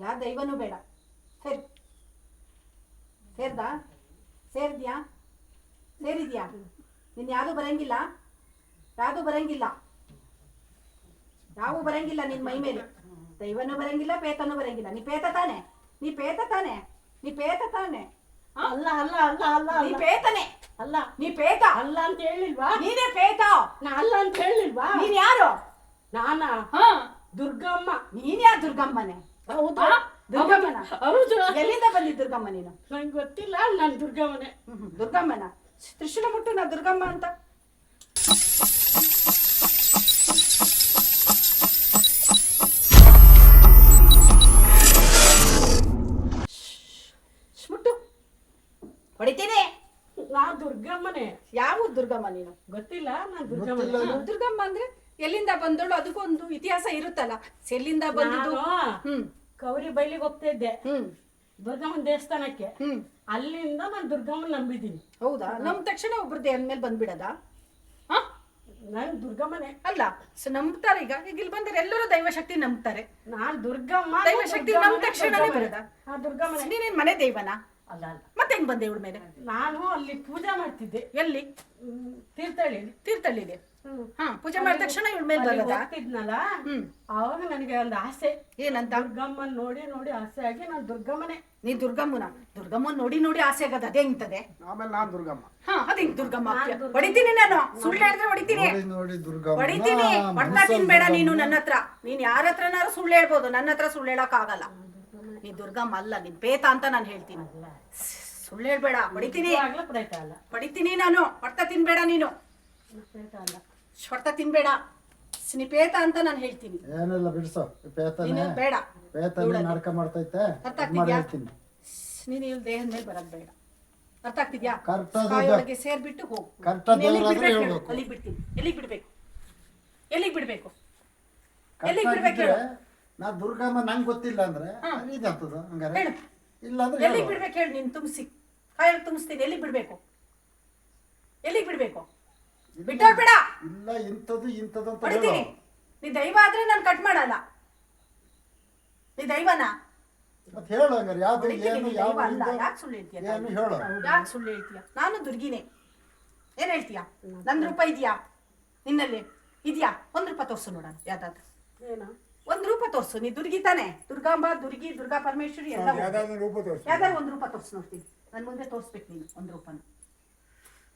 ಯಾವ ದೈವನೂ ಬೇಡ. ಸರಿ. ಸೇರ್ದಾ? ಸೇರಿದ್ಯಾ? ಸೇರಿದ್ಯಾ? ನಿನ್ನ ಯಾವುದು ಬರಂಗಿಲ್ಲ? ಯಾವುದು ಬರಂಗಿಲ್ಲ? ಯಾವು ಬರಂಗಿಲ್ಲ ನಿನ್ ಮೈ ಮೇಲೆ. ದೈವನೂ ಬರಂಗಿಲ್ಲ ಪೇತನೂ ಬರಂಗಿಲ್ಲ. ನೀ ಪೇತ ತಾನೆ? ನೀ ಪೇತ ತಾನೆ? ನೀ ಪೇತ ತಾನೆ? ಅಲ್ಲ ಅಲ್ಲ ಅಲ್ಲ ಅಲ್ಲ ನೀ ಪೇತನೆ? ಅಲ್ಲ. ನೀ ಪೇತ? ಅಲ್ಲ ಅಂತ ಹೇಳಿಲ್ವಾ? ನೀನೇ ಪೇತ? ನಾ ಅಲ್ಲ ಅಂತ ಹೇಳಿಲ್ವಾ? ನೀನ್ ಯಾರು? ನಾನಾ? ಹ. ದುರ್ಗಮ್ಮ. ನೀನ್ ಯಾರು ದುರ್ಗಮ್ಮನೆ? ಹೌದಾ? ದುರ್ಗಮ್ಮನ. ಹೌದು ಎಲ್ಲಿಂದ ಬಂದಿದ್ದು ದುರ್ಗಮ್ಮ ನೀನು ನಂಗೆ ಗೊತ್ತಿಲ್ಲ ನಾನು ದುರ್ಗಮ್ಮನೆ. ದುರ್ಗಮ್ಮನ. ತ್ರಿಶೂಲ ಮುಟ್ಟು ನಾ ದುರ್ಗಮ್ಮ ಅಂತ. ಮುಟ್ಟು. ಹೊಡಿತೀನಿ. ನಾ ದುರ್ಗಮ್ಮನೆ. ಯಾವ ದುರ್ಗಮ್ಮ ನೀನು? ಗೊತ್ತಿಲ್ಲ ನಾನು ದುರ್ಗಮ್ಮ ದುರ್ಗಮ್ಮ ಅಂದ್ರೆ? ಎಲ್ಲಿಂದ ಬಂದಳು? ಅದಕ್ಕೊಂದು ಇತಿಹಾಸ ಇರುತ್ತಲ್ಲ. ಎಲ್ಲಿಂದ ಬಂದಿದ್ದು? ಹ್ಮ್. ಕೌರಿ ಬೈಲಿಗೆ ಹೋಗ್ತಾ ಇದ್ದೆ. ಹ್ಮ್. ದುರ್ಗಮ್ಮನ ದೇವಸ್ಥಾನಕ್ಕೆ. ಹ್ಮ್. ಅಲ್ಲಿಂದ ನಾನು ದುರ್ಗಮ್ಮನ ನಂಬಿದ್ದೀನಿ. ಹೌದಾ? ನಮ್ ತಕ್ಷಣ ಒಬ್ರು ದೇಹದ ಮೇಲೆ ಬಂದ್ಬಿಡದ? ಹಾ? ನಾನು ದುರ್ಗಮ್ಮನೆ. ಅಲ್ಲ ಸೊ ನಂಬ್ತಾರೆ ಈಗ. ಈಗ ಇಲ್ಲಿ ಬಂದ್ರೆ ಎಲ್ಲರೂ ದೈವಶಕ್ತಿ ನಂಬ್ತಾರೆ. ನಾನ್ ದುರ್ಗಮ್ಮ ದೈವಶಕ್ತಿ ನಮ್ಮ ತಕ್ಷಣನೇ ಬರದ? ಆ ದುರ್ಗಮ್ಮನೇ. ನೀನೇನ್ ಮನೆ ದೈವನ? ಅಲ್ಲ ಅಲ್ಲ. ಮತ್ತೆ ಹೆಂಗ್ ಬಂದೆ ಇವಳ ಮೇಲೆ? ನಾನು ಅಲ್ಲಿ ಪೂಜೆ ಮಾಡ್ತಿದ್ದೆ. ಎಲ್ಲಿ? ತೀರ್ಥಹಳ್ಳಿ ತೀರ್ಥಹಳ್ಳಿದೆ ಪೂಜೆ ಮಾಡಿದ ತಕ್ಷಣ ಇವಳ ಮೇಲೆ ಅಲ್ಲಿ ಬರೋದಾ? ಹೋಗ್ತಿದ್ನಲ್ಲ? ಹ್ಮ್. ಆವಾಗ ನನಗೆ ಒಂದು ಆಸೆ. ಏನಂತ? ದುರ್ಗಮ್ಮನ್ ನೋಡಿ ನೋಡಿ ಆಸೆ ಆಗಿ ನಾನು ದುರ್ಗಮ್ಮನೆ. ನೀ ದುರ್ಗಮ್ಮನ? ದುರ್ಗಮ್ಮನ್ ನೋಡಿ ನೋಡಿ ಆಸೆ ಆಗದ ಅದೇ ಇಂತದೆ ಆಮೇಲೆ ನಾನ್ ದುರ್ಗಮ್ಮ. ಹಾ ಅದೇ ದುರ್ಗಮ್ಮ ಆಗ್ತೀಯ? ಹೊಡಿತೀನಿ ನಾನು. ಸುಳ್ಳು ಹೇಳಿದ್ರೆ ಹೊಡಿತೀನಿ. ನೋಡಿ ನೋಡಿ ದುರ್ಗಮ್ಮ. ಹೊಡಿತೀನಿ. ಹೊಡ್ತಾ ತಿನ್ಬೇಡ ನೀನು ನನ್ನ ಹತ್ರ. ನೀನ್ ಯಾರ ಹತ್ರನಾರು ಸುಳ್ಳು ಹೇಳ್ಬೋದು ನನ್ನ ಹತ್ರ ಸುಳ್ಳು ಹೇಳಕ್ ಆಗಲ್ಲ ನೀ ದುರ್ಗಮ್ಮ ಅಲ್ಲ ನಿನ್ ಪೇತ ಅಂತ ನಾನು ಹೇಳ್ತೀನಿ. ಸುಳ್ಳು ಹೇಳ್ಬೇಡ ಹೊಡಿತೀನಿ. ಆಗ್ಲೂ ಅಲ್ಲ. ಹೊಡಿತೀನಿ ನಾನು. ಹೊಡ್ತಾ ತಿನ್ಬೇಡ ನೀನು. ಅಲ್ಲ. ಹೊಡ್ತಾ ತಿನ್ಬೇಡ. ಸ್ನಿಪೇತ ಪೇತ ಅಂತ ನಾನು ಹೇಳ್ತೀನಿ. ಏನಿಲ್ಲ ಬಿಡಿಸು ಪೇತನೆ. ನೀನು ಬೇಡ. ಪೇತನೆ ನಾಟಕ ಮಾಡ್ತೈತೆ. ಅರ್ಥ ಇದ್ ಮಾಡಿ ಆಗ್ತಿದ್ಯಾ ಹೇಳ್ತೀನಿ ನೀನು ಇಲ್ಲಿ ದೇಹದ ಮೇಲೆ ಬರೋದ್ ಬೇಡ. ಅರ್ಥ ಆಗ್ತಿದ್ಯಾ? Correct ಆದ ಕಾಯೊಳಗೆ ಸೇರ್ಬಿಟ್ಟು ಹೋಗು. Correct ನೀನ್ ಎಲ್ಲಿಗ್ ದೇವ್ರಾದ್ರೆ ಬಿಡ್ಬೇಕು ಹೇಳು? ಹೇಳ್ಬೇಕು. ಅಲ್ಲಿಗ್ ಬಿಡ್ತೀನಿ. ಎಲ್ಲಿಗ್ ಬಿಡ್ಬೇಕು? ಎಲ್ಲಿಗ್ ಬಿಡ್ಬೇಕು? ಎಲ್ಲಿಗ್ ಬಿಡ್ಬೇಕು ಹೇಳು. ನಾ ದುರ್ಗಮ್ಮ ನಂಗೆ ಗೊತ್ತಿಲ್ಲ ಅಂದ್ರೆ ಇದಾಗ್ತದ ಹಂಗಾರೆ. ಹೇಳು. ಇಲ್ಲ ಅಂದ್ರೆ ಎಲ್ಲಿಗ್ ಬಿಡ್ಬೇಕು ಹೇಳಿ ನೀನು ತುಂಬಿಸಿ. ಕಾಯೊಳಗೆ ತುಂಬಿಸ್ತೀನಿ. ಎಲ್ಲಿಗ್ ಬಿಡ್ಬೇಕು? ಎಲ್ಲಿಗ್ ಬಿಡ್ಬೇಕು? ಇಲ್ಲ- ಬಿಟ್ಟೋಗ್ಬೇಡ. ಇಲ್ಲ ಇಂಥದ್ದು ಇಂಥದ್ದು ಅಂತ ಹೇಳು. ಹೊಡಿತೀನಿ ನೀ ದೈವ ಆದ್ರೆ ನಾನು ಕಟ್ ಮಾಡಲ್ಲ. ನೀ ದೈವನಾ? ಮತ್ತೆ ಹೇಳು ಹಂಗಾರೆ ಯಾವ್ದು ಏನು ಯಾವ ದೈವ ಅಲ್ಲ. ಇದು, ಯಾಕೆ ಸುಳ್ಳು ಹೇಳ್ತೀಯ ಏನು ಹೇಳು. ಯಾಕೆ ಸುಳ್ಳು ಹೇಳ್ತೀಯ? ನಾನು ದುರ್ಗಿನೇ. ಏನ್ ಹೇಳ್ತೀಯ? ನಂದ್ ರೂಪ ಇದೆಯಾ? ನಿನ್ನಲ್ಲಿ ಇದೆಯಾ? ಒಂದ್ ರೂಪ ತೋರ್ಸು ನೋಡೋಣ ಯಾವ್ದಾದ್ರು. ಏನು? ಒಂದ್ ರೂಪ ತೋರ್ಸು. ನೀ ದುರ್ಗಿ ತಾನೆ. ದುರ್ಗಾಂಬ ದುರ್ಗಿ ದುರ್ಗಾ ಪರಮೇಶ್ವರಿ ಎಲ್ಲ ಹೋಗು. ಯಾವ್ದಾದ್ರು ರೂಪ ತೋರಿಸಿ. ಯಾವ್ದಾದ್ರು ಒಂದ್ ರೂಪ ತೋರ್ಸು ನೋಡ್ತೀನಿ. ನನ್ ಮುಂದೆ ತೋರ್ಸ್ಬೇಕು ನೀನು ಒಂದ್ ರೂಪನ.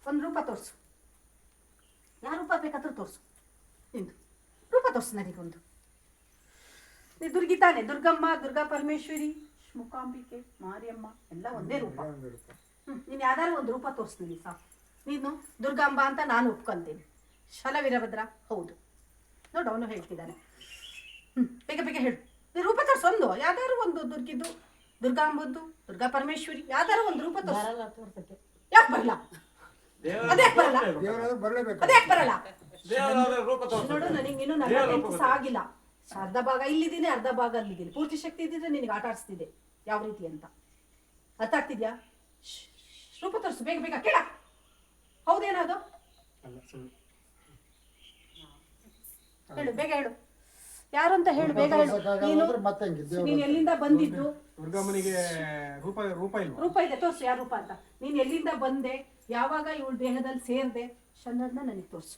ಒಂದ್ ರೂಪ ತೋರ್ಸು. ಯಾವ ರೂಪ ಬೇಕಾದರೂ ತೋರಿಸು. ನಿಂದು. ರೂಪ ತೋರಿಸು ನನಗೊಂದು. ನೀ ದುರ್ಗಿ ತಾನೆ ದುರ್ಗಮ್ಮ ದುರ್ಗಾ ಪರಮೇಶ್ವರಿ ಮುಕಾಂಬಿಕೆ ಮಾರಿಯಮ್ಮ ಎಲ್ಲ ಒಂದೇ ರೂಪ. ಹ್ಮ್, ನೀನು ಯಾವ್ದಾದ್ರು ಒಂದು ರೂಪ ತೋರಿಸ್ತೀನಿ ಸಾಕು. ನೀನು ದುರ್ಗಾಂಬ ಅಂತ ನಾನು ಒಪ್ಕೊಂತೀನಿ. ಶಲವೀರಭದ್ರ ಹೌದು. ನೋಡು ಅವನು ಹೇಳ್ತಿದ್ದಾನೆ. ಹ್ಞೂ ಬೇಗ ಬೇಗ ಹೇಳು. ನೀನು ರೂಪ ತೋರಿಸು ಒಂದು ಯಾವ್ದಾದ್ರು ಒಂದು ದುರ್ಗಿದ್ದು ದುರ್ಗಾಂಬದ್ದು ದುರ್ಗಾ ಪರಮೇಶ್ವರಿ ಯಾವ್ದಾದ್ರು ಒಂದು ರೂಪ ತೋರಿಸು. ತೋರ್ಸಕ್ಕೆ. ಯಾಕೆ ಬರಲ್ಲ? ಅದ್ಯಾಕೆ ಬರಲ್ಲ ದೇವರಾದ್ರೂ ಬರ್ಲೇಬೇಕು. ಅದ್ಯಾಕೆ ಬರಲ್ಲ ದೇವರಾದ ರೂಪ ತೋರಿಸು. ನೋಡು ನನಗೆ ಇನ್ನೂ ಆಗಿಲ್ಲ ಅರ್ಧ ಭಾಗ ಇಲ್ಲಿದ್ದೀನಿ ಅರ್ಧ ಭಾಗ ಅಲ್ಲಿದ್ದೀನಿ. ಪೂರ್ತಿ ಶಕ್ತಿ ಇದ್ದಿದ್ರೆ ನಿನಗೆ ಆಟ ಆಡಿಸ್ತಿದೆ ಯಾವ ರೀತಿ ಅಂತ. ಅರ್ಥ ಆಗ್ತಿದ್ಯಾ? ಶ್ಶ್, ರೂಪ ತೋರಿಸು ಬೇಗ ಬೇಗ ಕೇಳ. ಹೌದೇನದು? ಹೇಳು ಬೇಗ ಹೇಳು. ಯಾರು ಅಂತ ಹೇಳು ಬೇಗ ಹೇಳು. ನೀನು ಅಂದ್ರೆ ಮತ್ತೆ ಹೆಂಗೆ? ದೇವ್ರು ನೀನು ಎಲ್ಲಿಂದ ಬಂದಿದ್ದು? ದುರ್ಗಮ್ಮನಿಗೆ ರೂಪ ರೂಪ ಇಲ್ವಾ? ರೂಪ ಇದೆ ತೋರಿಸು ಯಾವ ರೂಪ ಅಂತ. ನೀನು ಎಲ್ಲಿಂದ ಬಂದೆ? ಯಾವಾಗ ಇವಳು ದೇಹದಲ್ಲಿ ಸೇರಿದೆ? ಶನ್ನದ್ನ ನನಗೆ ತೋರಿಸು.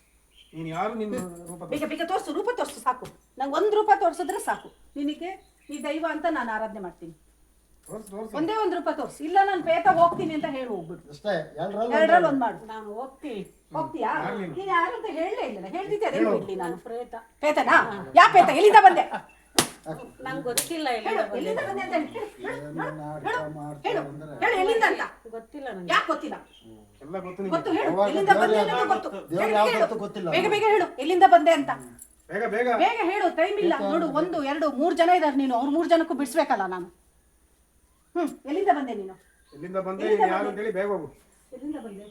ನೀನು ಯಾರು ನಿನ್ನ ರೂಪ ತೋರಿಸು. ಬೇಗ ಬೇಗ ತೋರಿಸು ರೂಪ ತೋರಿಸು ಸಾಕು. ನಂಗೆ ಒಂದು ರೂಪ ತೋರಿಸಿದ್ರೆ ಸಾಕು. ನಿನಗೆ ಈ ದೈವ ಅಂತ ನಾನು ಆರಾಧನೆ ಮಾಡ್ತೀನಿ. ತೋರ್ಸು ತೋರ್ಸು. ಒಂದೇ ಒಂದು ರೂಪ ತೋರಿಸು. ಇಲ್ಲ ನಾನು ಪೇತ ಹೋಗ್ತೀನಿ ಅಂತ ಹೇಳಿ ಹೋಗ್ಬಿಡು. ಅಷ್ಟೇ ಎರಡರಲ್ಲಿ ಎರಡರಲ್ಲಿ ಒಂದು ಮಾಡು. ನಾನು ಹೋಗ್ತೀನಿ. ಹೋಗ್ತೀಯಾ? ನೀನು ಯಾರು ಅಂತ ಹೇಳಲೇ ಇಲ್ಲ. ಹೇಳ್ತಿದ್ದೆ ಅದೇ ನಾನು. ಪ್ರೇತ ಪೇತನಾ? ಯಾ ಪೇತ? ಎಲ್ಲಿಂದ ಬಂದೆ? ನಂಗೆ ಗೊತ್ತಿಲ್ಲ ಎಲ್ಲಿಂದ ಬಂದೆ ಅಂತ ಹೇಳು. ಏನು ಹೇಳು ಹೇಳು ಎಲ್ಲಿಂದ ಅಂತ. ಗೊತ್ತಿಲ್ಲ ನನಗೆ ಯಾಕೆ ಗೊತ್ತಿಲ್ಲ? ಎಲ್ಲ ಗೊತ್ತು ನಿಮ್ಗೆ ಗೊತ್ತು ಹೇಳು ಎಲ್ಲಿಂದ ಬಂದೆ ದೇವ್ರು ಅನ್ನೋದು ಗೊತ್ತು. ದೇವ್ರು ಹೇಳು, ಯಾವ್ದು ಅಂತ ಗೊತ್ತಿಲ್ಲ. ಬೇಗ ಬೇಗ ಹೇಳು ಎಲ್ಲಿಂದ ಬಂದೆ ಅಂತ. ಬೇಗ ಬೇಗ. ಬೇಗ ಹೇಳು ಟೈಮ್ ಇಲ್ಲ. ನೋಡು ಒಂದು ಎರಡು ಮೂರು ಜನ ಇದ್ದಾರೆ ನೀನು. ಅವ್ರು ಮೂರು ಜನಕ್ಕೂ ಬಿಡಿಸ್ಬೇಕಲ್ಲ ನಾನು. ಹ್ಮ್ ಎಲ್ಲಿಂದ ಬಂದೆ ನೀನು? ಎಲ್ಲಿಂದ ಬಂದೆ ನೀನು ಯಾರು ಅಂತೇಳಿ ಬೇಗ ಹೋಗು. ಎಲ್ಲಿಂದ ಬಂದೆ?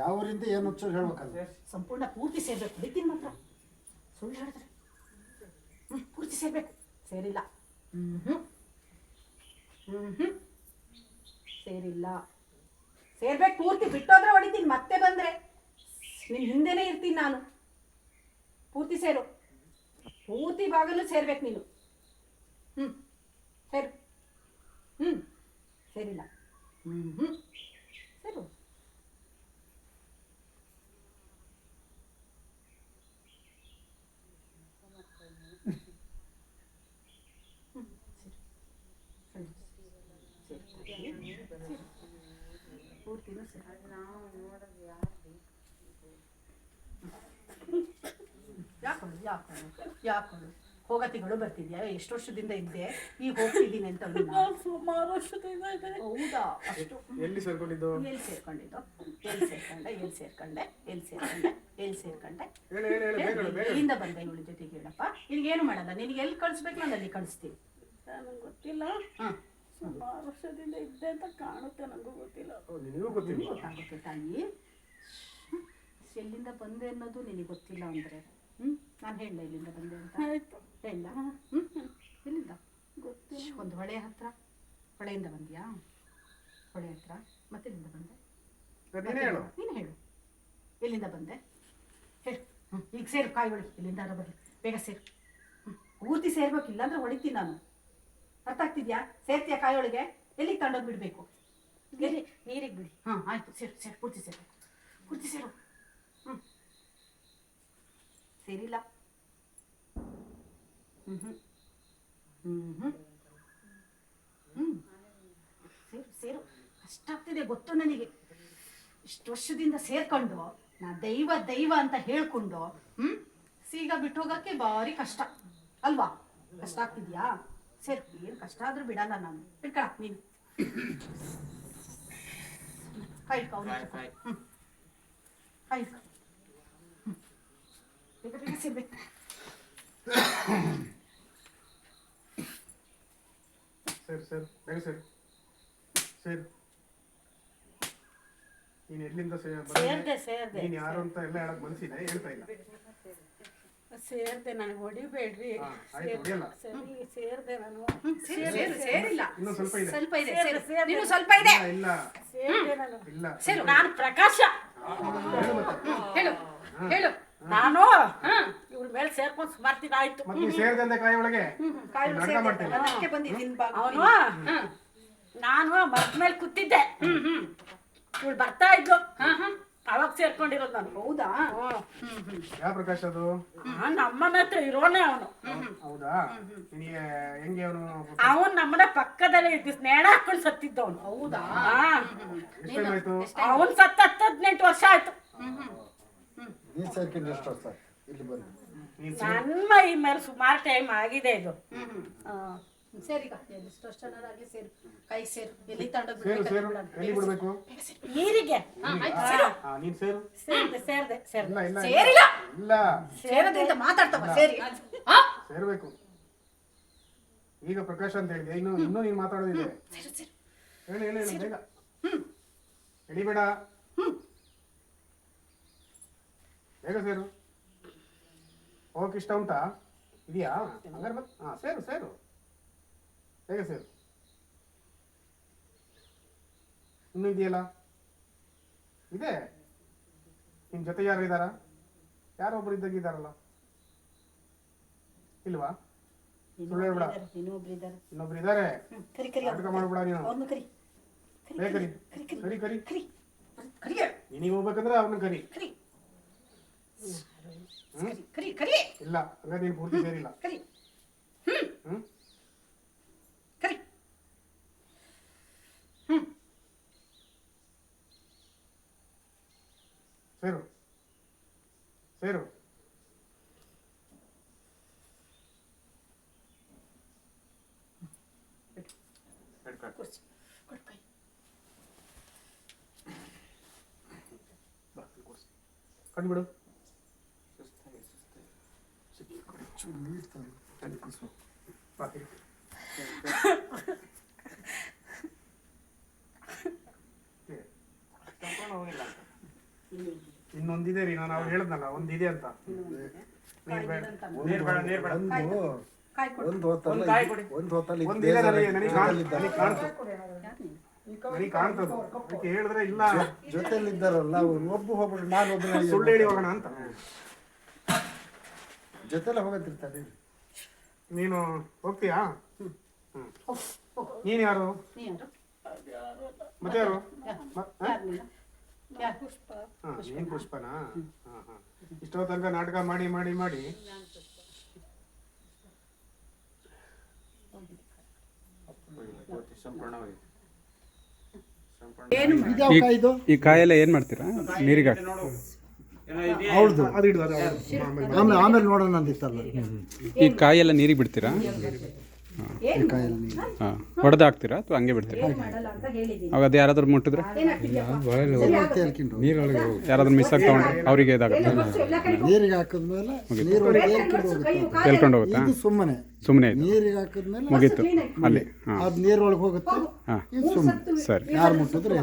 ಯಾವ ಊರಿಂದ ಏನು ಒಂಚೂರು ಹೇಳ್ಬೇಕಲ್ಲ? ಸಂಪೂರ್ಣ ಪೂರ್ತಿ ಸೇರ್ಬೇಕು. ಬಿತ್ತಿನ ಮಾತ್ರ. ಸುಳ್ಳು ಹೇಳಿದ್ರೆ ಪೂರ್ತಿ ಸೇರ್ಬೇಕು. ಸೇರಿಲ್ಲ. ಹ್ಞೂ ಹ್ಮ್. ಸೇರಿಲ್ಲ. ಸೇರ್ಬೇಕು, ಪೂರ್ತಿ ಬಿಟ್ಟೋದ್ರೆ ಹೊಡಿತೀನಿ, ಮತ್ತೆ ಬಂದ್ರೆ. ನಿನ್ ಹಿಂದೆನೇ ಇರ್ತೀನಿ ನಾನು. ಪೂರ್ತಿ ಸೇರು. ಪೂರ್ತಿ ಭಾಗಲೂ ಸೇರ್ಬೇಕು ನೀನು. ಹ್ಞೂ ಸೇರು. ಹ್ಞೂ ಸೇರಿಲ್ಲ. ಹ್ಞೂ ಹ್ಞೂ ಸೇರು ಹ್ಮ್, ಸೇರು. ಸೇರು. ಸೇರು. ಸೇರು. ಪೂರ್ತಿನೂ ಸೇರು. ಯಾಕೊಳ್ಳು ಯಾಕೊಳ್ಳು ಯಾಕೊಳ್ಳು ಹೋಗತಿಗಳು ಬರ್ತಿದ್ಯಾ? ಎಷ್ಟು ವರ್ಷದಿಂದ ಇದ್ದೆ? ಈಗ ಹೋಗ್ತಿದ್ದೀನಿ ಅಂತ ಸುಮಾರು ವರ್ಷದಿಂದ ಇದೆ ಹೌದಾ? ಅಷ್ಟು ಎಲ್ಲಿ ಸೇರ್ಕೊಂಡಿದ್ದು? ಎಲ್ಲಿ ಸೇರ್ಕೊಂಡಿದ್ದು? ಎಲ್ಲಿ ಸೇರ್ಕೊಂಡೆ ಎಲ್ಲಿ ಸೇರ್ಕೊಂಡೆ ಎಲ್ಲಿ ಸೇರ್ಕೊಂಡೆ ಎಲ್ಲಿ ಸೇರ್ಕೊಂಡೆ? ಇಲ್ಲಿಂದ ಬಂದೆ ಇವಳ ಜೊತೆಗೆ ಹೇಳಪ್ಪ. ನಿನಗೇನು ಮಾಡಲ್ಲ? ನಿನಗೆ ಎಲ್ಲಿ ಕಳಿಸ್ಬೇಕು ನಾನು ಅಲ್ಲಿ ಕಳಿಸ್ತೀನಿ. ನನಗೆ ಗೊತ್ತಿಲ್ಲ. ಹಾಂ ಸುಮಾರು ವರ್ಷದಿಂದ ಇದ್ದೆ ಅಂತ ಕಾಣುತ್ತೆ ನನಗೂ ಗೊತ್ತಿಲ್ಲ. ನಿನಗೂ ಗೊತ್ತಿಲ್ಲ? ಗೊತ್ತಾಗುತ್ತೆ ತಾಯಿ? ಹ್ಮ್. ಎಲ್ಲಿಂದ ಬಂದೆ ಅನ್ನೋದು ನಿನಗೆ ಗೊತ್ತಿಲ್ಲ ಅಂದರೆ? ಹ್ಞೂ ನಾನು ಹೇಳಲ್ಲ ಎಲ್ಲಿಂದ ಬಂದೆ ಅಂತ. ಆಯ್ತು. ಹೇಳ ಹ್ಞೂ ಎಲ್ಲಿಂದ? ಗೊತ್ತಿಲ್ಲ. ಒಂದು ಹೊಳೆ ಹತ್ರ. ಹೊಳೆಯಿಂದ ಬಂದ್ಯಾ? ಹೊಳೆ ಹತ್ರ. ಮತ್ತೆ ಎಲ್ಲಿಂದ ಬಂದೆ? ನೀನೇ ಹೇಳು. ನೀನು ಹೇಳು. ಎಲ್ಲಿಂದ ಬಂದೆ? ಹೇಳು. ಹ್ಞೂ ಈಗ ಸೇರು ಕಾಯಿ ಹೊಳಿ. ಎಲ್ಲಿಂದ ಬರಲಿ. ಬೇಗ ಸೇರು. ಹ್ಞೂ ಪೂರ್ತಿ ಸೇರ್ಬೇಕು ಇಲ್ಲಾಂದ್ರೆ ಹೊಳಿತೀನಿ ನಾನು. ಅರ್ಥ ಆಗ್ತಿದ್ಯಾ? ಸೇರ್ತಿಯ ಕಾಯೊಳಗೆ? ಎಲ್ಲಿಗೆ ತಗೊಂಡೋಗಿ ಬಿಡಬೇಕು? ಎಲ್ಲಿ? ನೀರಿಗೆ ಬಿಡಿ. ಹಾಂ ಆಯಿತು ಸೇರು ಸೇರು ಪೂರ್ತಿ ಸೇರು. ಪೂರ್ತಿ ಸೇರು. ಹ್ಞೂ ಸೇರಿಲ್ಲ. ಹ್ಞೂ ಹ್ಞೂ ಹ್ಞೂ ಹ್ಞೂ ಸೇರು ಸೇರು. ಕಷ್ಟ ಆಗ್ತಿದೆ ಗೊತ್ತು ನನಗೆ. ಇಷ್ಟು ವರ್ಷದಿಂದ ಸೇರ್ಕೊಂಡು ನಾ ದೈವ ದೈವ ಅಂತ ಹೇಳ್ಕೊಂಡು ಹ್ಞೂ ಸೀಗ ಬಿಟ್ಟು ಹೋಗೋಕ್ಕೆ ಭಾರಿ ಕಷ್ಟ. ಅಲ್ವಾ? ಕಷ್ಟ ಆಗ್ತಿದ್ಯಾ? ಸೇರು ಏನು ಕಷ್ಟ ಆದ್ರೂ ಬಿಡಲ್ಲ ನಾನು. ಇಟ್ಕೊಳ ನೀನು. ಕೈ ಹತ್ರ. ಹ್ಞೂ ಕೈ ಇಟ್ಕೊ. ಹ್ಞೂ. ಬೇಗ ಸರ್ ಸೇರು ಸೇರು ಬೇಗ ಸೇರು. ಸೇರು. ನೀನು ಎಲ್ಲಿಂದ ಸೇರ್ದೆ? ಸೇರ್ದೆ ನೀನು ಯಾರು ಅಂತ ಎಲ್ಲ ಹೇಳಕ್ ಮನಸ್ಸಿದೆ ಹೇಳ್ತಾ ಇಲ್ಲ. ಸೇರ್ದೆ ನನಗೆ ಹೊಡಿಬೇಡ್ರಿ. ಸರಿ ಸೇರ್ದೆ ನಾನು. ಸೇರು ಸೇರು ಸೇರಿಲ್ಲ. ಇನ್ನೂ ಸ್ವಲ್ಪ ಇದೆ. ಸ್ವಲ್ಪ ಇದೆ ಸೇರು, ಸೇರು. ಸೇರು. ನೀನು ಸ್ವಲ್ಪ ಇದೆ. ಸೇರ್ದೆ ನಾನು. ಇಲ್ಲ. ಸೇರು. ನಾನು ಪ್ರಕಾಶ. ಹೇಳು ಹೇಳು ನಾನು ಇವ್ರ ಮೇಲೆ ಸೇರ್ಕೊಂಡು ಸುಮಾರು ದಿನ ಆಯ್ತು. ಸೇರ್ದಂದೆ ಕಾಯಿ ಒಳಗೆ? ಮಾಡ್ತೀನಿ. ಅದಕ್ಕೆ ಬಂದಿದ್ದೀನಿ ಬಾ ಅವನು ನಾನು ಮರದ ಮೇಲೆ ಕೂತಿದ್ದೆ. ಇವ್ಳು ಬರ್ತಾ ಇದ್ಲು. ಅವಾಗ ಸೇರ್ಕೊಂಡಿರೋದು ನಾನು. ಹೌದಾ? ಯಾವ ಪ್ರಕಾಶ್ ಅದು? ನಮ್ಮನ ಹತ್ರ ಇರೋನೇ ಅವನು. ಹೌದಾ? ನಿನಗೆ ಹೆಂಗೆ ಅವನು ಅವನ್ ನಮ್ಮನೆ ಪಕ್ಕದಲ್ಲೇ ಇದ್ದು ನೇಣ ಹಾಕೊಂಡು ಸತ್ತಿದ್ದವನು. ಹೌದಾ? ಎಷ್ಟು ಟೈಮ್ ಆಯ್ತು? ಅವನ್ ಸತ್ತ ಹತ್ತು ಹದಿನೆಂಟು ವರ್ಷ ಆಯ್ತು. ಈ ಸೇರ್ಕೊಂಡು ಎಷ್ಟು ವರ್ಷ ಇಲ್ಲಿ ಬಂದು ನೀನು ನನ್ನ ಈ ಮೇಲೆ ಸುಮಾರು ಟೈಮ್ ಆಗಿದೆ ಇದು. ಸೇರಿ. ಕೈ ಸೇರು. ಎಲ್ಲಿ ಸೇರು ಸೇರು. ಎಲ್ಲಿ ಬಿಡ್ಬೇಕು? ನೀರಿಗೆ. ಆಯ್ತು ಸೇರು. ಹಾ ನೀನ್ ಸೇರು. ಸೇರ್ದೆ ಸೇರ್ದೆ ಸೇರ್ದೆ. ಇಲ್ಲ ಇಲ್ಲ ಇಲ್ಲ. ಸೇರಿಲ್ಲ. ಇಲ್ಲ. ಮಾತಾಡ್ತವ ಸೇರಿ. ಹಾ ಸೇರ್ಬೇಕು. ಈಗ ಪ್ರಕಾಶ್ ಅಂತ ಹೇಳಿದೆ. ಇನ್ನು ಇನ್ನೂ ನೀನು ಮಾತಾಡೋದಿದೆ. ಹೇಳಿ ಹೇಳಿ ಹೇಳಿ ಬೇಗ. ಎಳಿಬೇಡ. ಬೇಗ ಸೇರು. ಹೋಗಕ್ಕೆ ಇಷ್ಟ ಉಂಟಾ? ಇದೆಯಾ? ಹಂಗಾರೆ ಹಾಂ ಸೇರು ಸೇರು. ಬೇಗ ಸರ್? ಇನ್ನೂ ಇದೆಯಲ್ಲ? ಇದೆ? ನಿಮ್ಮ ಜೊತೆ ಯಾರು ಇದ್ದಾರಾ? ಯಾರೊಬ್ರು ಇದ್ದಾಗಿದ್ದಾರಲ್ಲ ಇಲ್ವಾ? ಸುಳ್ಳು ಹೇಳ್ಬೇಡ. ಇನ್ನೊಬ್ರು ಇದ್ದಾರೆ. ಇನ್ನೊಬ್ರು ಇದ್ದಾರೆ. ಕರಿ ಕರಿ ನಾಟಕ ಮಾಡ್ಬೇಡ ನೀನು ಕರಿ. ಕರಿ ಕರಿ ಕರಿ? ನೀನಿಗೆ ಹೋಗ್ಬೇಕಂದ್ರೆ ಅವ್ರನ್ನ ಕರಿ. ಕರಿ. ಹ್ಮ್? ಕರಿ ಕರಿ ಕರಿ. ಇಲ್ಲ ಹಂಗಾದ್ರೆ ನೀನು ಪೂರ್ತಿ ಸೇರಿಲ್ಲ. ಕರಿ. ಹ್ಮ್ ಹ್ಮ್ ಕರಿ ಹ್ಮ್ ಸೇರು ಸೇರು ಹಿಡ್ಕೊ. ಕೂರ್ಸು ಇನ್ನೊಂದಿದೆ ರೀ ನಾನು ಅವ್ರು ಒಂದು ಒಂದಿದೆ ಅಂತ. ನೀರ್ ಬೇಡ. ನೀರ್ ಬೇಡ ನೀರ್ ಬೇಡ. ಒಂದು ಕಾಯಿ ಕೊಡು. ಒಂದು ಹೊತ್ತಲ್ಲಿ ಒಂದು ಕಾಯಿ ಕೊಡಿ. ಒಂದು ಹೊತ್ತಲ್ಲಿ ಒಂದಿದೆ ನನಗೆ ನನಗೆ ಕಾಣ್- ನನಗೆ ಕಾಣ್ತು. ನನಗೆ ಕಾಣ್ತದ ಅದಕ್ಕೆ ಹೇಳಿದ್ರೆ ಇಲ್ಲ. ಜೊತೆಲಿದ್ದಾರಲ್ಲ ಅವ್ರು ಒಬ್ಬ ಹೋಗ್ಬಿಡು ನಾನು ಒಬ್ಬ ಸುಳ್ಳು ಹೇಳಿ ಹೋಗೋಣ ಅಂತ. ಜೊತೆಲೆ ಹೋಗತ್ತಿರ್ತಾರೆ ನೀನು? ಹೋಗ್ತೀಯಾ? ಹ್ಮ್. ನೀನು ಯಾರು? ನೀ ಯಾರು? ಮತ್ತೆ ಯಾರು? ಮ- ಹ? ಹಾ, ನೀನ್ ಪುಷ್ಪನಾ? ಹಾ ಹಾ. ಇಷ್ಟೋ ತನಕ ನಾಟಕ ಮಾಡಿ ಮಾಡಿ ಮಾಡಿ. ಈ ಕಾಯೆಲ್ಲ ಏನು ಮಾಡ್ತೀರಾ? ನೀರಿಗೆ ಹಾಕಿ ಅವಳದು ಅದು ಹಿಡಿದು ಅದು ಆಮೇಲೆ ನೋಡೋಣ ಅಂದಿತ್ತಲ್ಲ. ಈ ಕಾಯೆಲ್ಲ ನೀರಿಗೆ ಬಿಡ್ತೀರಾ. ಹಾಂ. ಹೊಡೆದು ಹಾಕ್ತೀರಾ ಅಥವಾ ಹಂಗೆ ಬಿಡ್ತೀರಾ? ಏನು ಮಾಡಲ್ಲ ಅಂತ ಹೇಳಿದ್ದೀನಿ. ಅವಾಗ ಅದು ಯಾರಾದ್ರೂ ಮುಟ್ಟಿದ್ರೆ? ಯಾರಾದ್ರೂ ಮಿಸ್ ಆಗಿ ತೊಗೊಂಡ್ರೆ ಅವರಿಗೆ ಇದಾಗುತ್ತೆ. ನೀರಿಗೆ ಹಾಕಿದ್ಮೇಲೆ ಕೇಳ್ಕೊಂಡು ಹೋಗುತ್ತಾ. ಇದು ಸುಮ್ಮನೆ. ಸುಮ್ಮನೆ ಇದು. ನೀರಿಗೆ ಹಾಕಿದ್ಮೇಲೆ ಮುಗೀತು. ಅಲ್ಲಿ ಹಾಂ. ಅದು ನೀರೊಳಗೆ ಹೋಗುತ್ತೆ. ಹಾಂ. ಸುಮ್ಮನೆ. ಸರಿ. ಯಾರು ಮುಟ್ಟಿದ್ರೆ